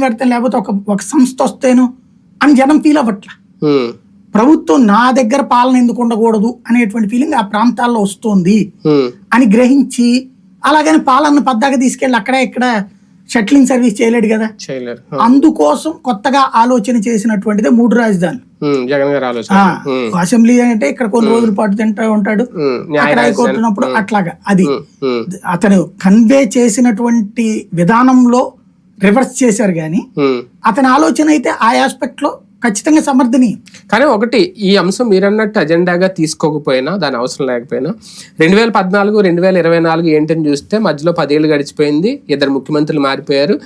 Building కడితే లేకపోతే ఒక ఒక సంస్థ వస్తేను అని జనం ఫీల్ అవ్వట్ల. ప్రభుత్వం నా దగ్గర పాలన ఎందుకు ఉండకూడదు అనేటువంటి ఫీలింగ్ ఆ ప్రాంతాల్లో వస్తుంది అని గ్రహించి అలాగని పాలన పద్దాక తీసుకెళ్ళి అక్కడ ఇక్కడ షట్లింగ్ సర్వీస్ చేయలేడు కదా. అందుకోసం కొత్తగా ఆలోచన చేసినటువంటిదే మూడు రాజధానులు. ఉమ్, జగన్ గారు ఆలోచన. ఆ, ఉమ్, అసెంబ్లీ అంటే ఇక్కడ కొన్ని రోజుల పాటు తింటా ఉంటాడు. అక్కడ రాజధాని. హైకోర్టునప్పుడు అట్లాగా అది. అతను కన్వే చేసినటువంటి విధానంలో రివర్స్ చేశారు కానీ. అతని ఆలోచన అయితే ఆ ఆస్పెక్ట్లో ఖచ్చితంగా సమర్థనీయం. కానీ ఒకటి ఈ అంశం మీరన్నట్టు అజెండాగా తీసుకోకపోయినా దాని అవసరం లేకపోయినా రెండు వేల పద్నాలుగు రెండు వేల ఇరవై నాలుగు ఏంటని చూస్తే మధ్యలో పదేళ్ళు గడిచిపోయింది ఇద్దరు ముఖ్యమంత్రులు మారిపోయారు.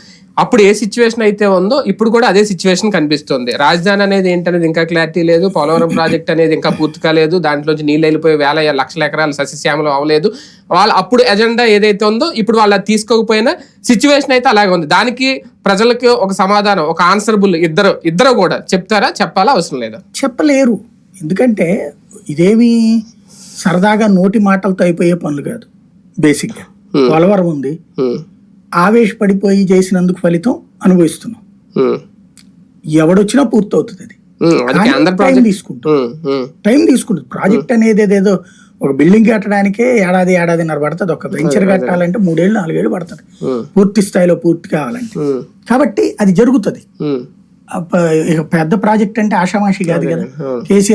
అప్పుడు ఏ సిచ్యువేషన్ అయితే ఉందో ఇప్పుడు కూడా అదే సిచ్యువేషన్ కనిపిస్తుంది. రాజధాని అనేది ఏంటనేది ఇంకా క్లారిటీ లేదు పోలవరం ప్రాజెక్ట్ అనేది ఇంకా పూర్తి కాలేదు దాంట్లోంచి నీళ్ళు వెళ్ళిపోయి వేల లక్షల ఎకరాలు సస్యశ్యామలం అవ్వలేదు. వాళ్ళ అప్పుడు ఎజెండా ఏదైతే ఉందో ఇప్పుడు వాళ్ళు తీసుకోకపోయినా సిచ్యువేషన్ అయితే అలాగే ఉంది. దానికి ప్రజలకు ఒక సమాధానం ఒక ఆన్సరబుల్ ఇద్దరు ఇద్దరు కూడా చెప్తారా చెప్పాలా అవసరం లేదా? చెప్పలేరు. ఎందుకంటే ఇదేమి సరదాగా నోటి మాటలతో అయిపోయే పనులు కాదు. బేసిక్గా Hmm. పోలవరం ఉంది. ఉమ్, ఆవేశపడిపోయి చేసినందుకు ఫలితం అనుభవిస్తున్నాం. ఉమ్, ఎవడొచ్చినా పూర్తవుతుంది అది. టైం తీసుకుంటుంది టైం తీసుకుంటుంది ప్రాజెక్ట్ అనేది ఏదేదో ఒక బిల్డింగ్ కట్టడానికే ఏడాది ఏడాదిన్నర పడుతుంది ఒక వెంచర్ కట్టాలంటే మూడేళ్ళు నాలుగేళ్ళు పడుతుంది. పూర్తి స్థాయిలో పూర్తి కావాలంటే. కాబట్టి అది జరుగుతుంది. పెద్ద ప్రాజెక్ట్ అంటే ఆషామాషి కాదు కదా. కేసీఆర్